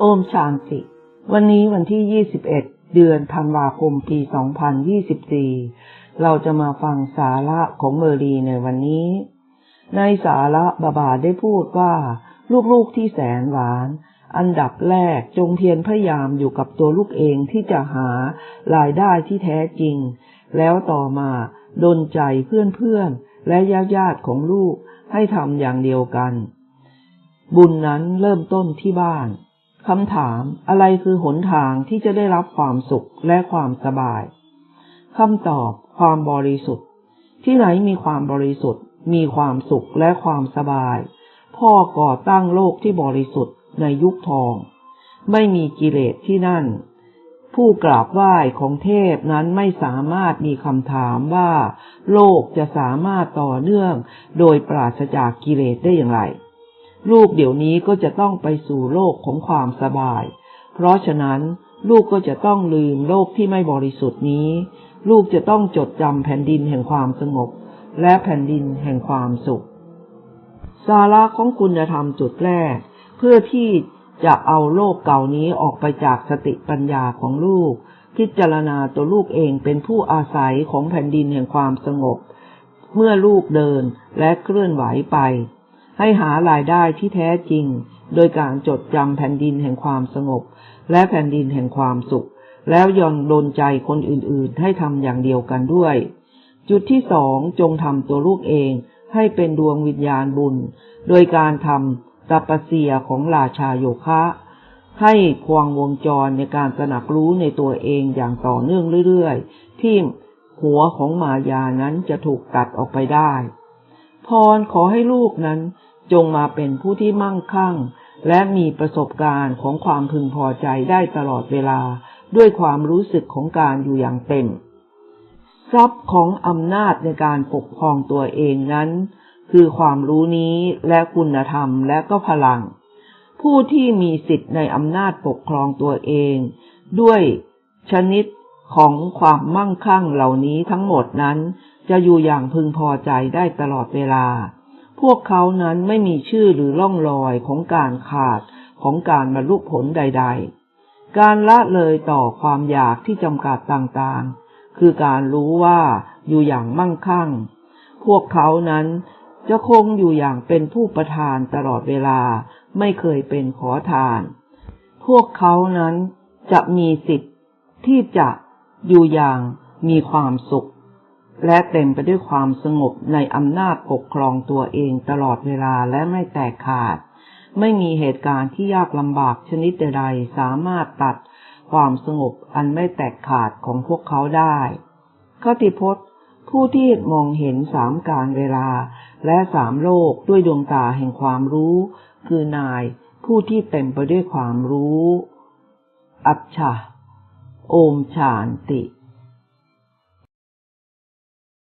โอมชานติ วันนี้วันที่ 21 เดือนธันวาคม ปี 2024 เราจะมาฟังสาระของเมอรีในวันนี้ ในสาระบาบาได้พูดว่า ลูกๆที่แสนหวาน อันดับแรกจงเพียรพยายามอยู่กับตัวลูกเองที่จะหารายได้ที่แท้จริง แล้วต่อมาดนใจเพื่อนๆ และญาติๆของลูกให้ทำอย่างเดียวกัน บุญนั้นเริ่มต้นที่บ้าน คำถามอะไรคือหนทางที่จะได้รับความสุขและความสบายคำตอบ ความบริสุทธิ์ ที่ไหนมีความบริสุทธิ์ มีความสุขและความสบาย พ่อก่อตั้งโลกที่บริสุทธิ์ในยุคทอง ไม่มีกิเลสที่นั่น ผู้กราบไหว้ของเทพนั้นไม่สามารถมีคำถามว่า โลกจะสามารถต่อเนื่อง โดยปราศจากกิเลสได้อย่างไร ลูกเดี๋ยวนี้ก็จะต้องไปสู่โลกของความสบาย เพราะฉะนั้นลูกก็จะต้องลืมโลกที่ไม่บริสุทธิ์นี้ ลูกจะต้องจดจำแผ่นดินแห่งความสงบ และแผ่นดินแห่งความสุข สาระของคุณธรรมจุดแรก เพื่อที่จะเอาโลกเก่านี้ออกไปจากสติปัญญาของลูก พิจารณาตัวลูกเองเป็นผู้อาศัยของแผ่นดินแห่งความสงบ เมื่อลูกเดินและเคลื่อนไหวไป ให้หารายได้ที่แท้จริง โดยการจดจำแผ่นดินแห่งความสงบ และแผ่นดินแห่งความสุข แล้วยอนดนใจคนอื่นๆ ให้ทำอย่างเดียวกันด้วย จุดที่สองจงทำตัวลูกเองให้เป็นดวงวิญญาณบุญ โดยการทำตัปเสียของราชาโยคะ ให้ควงวงจรในการตระหนักรู้ในตัวเองอย่างต่อเนื่องเรื่อยๆ ที่หัวของมายานั้นจะถูกตัดออกไปได้ พรขอให้ลูกนั้น จงมาเป็นผู้ที่มั่งคั่ง และมีประสบการณ์ของความพึงพอใจได้ตลอดเวลา ด้วยความรู้สึกของการอยู่อย่างเต็ม ทรัพย์ของอำนาจในการปกครองตัวเองนั้น คือความรู้นี้และคุณธรรมและก็พลัง ผู้ที่มีสิทธิ์ในอำนาจปกครองตัวเอง ด้วยชนิดของความมั่งคั่งเหล่านี้ทั้งหมดนั้น จะอยู่อย่างพึงพอใจได้ตลอดเวลา พวกเขานั้นไม่มีชื่อหรือล่องรอยของการขาดของการบรรลุผลใด ๆ การละเลยต่อความอยากที่จำกัดต่างๆ คือการรู้ว่าอยู่อย่างมั่งคั่ง พวกเขานั้นจะคงอยู่อย่างเป็นผู้ประทานตลอดเวลาไม่เคยเป็นขอทาน พวกเขานั้นจะมีสิทธิ์ที่จะอยู่อย่างมีความสุข และเต็มไปด้วยความสงบในอำนาจปกครองตัวเองตลอดเวลาและไม่แตกขาด ไม่มีเหตุการณ์ที่ยากลำบากชนิดใดๆสามารถตัดความสงบอันไม่แตกขาดของพวกเขาได้คติพจน์ ผู้ที่มองเห็นสามการเวลา และสามโลกด้วยดวงตาแห่งความรู้ คือนายผู้ที่เต็มไปด้วยความรู้ อัจฉาโอมชานติ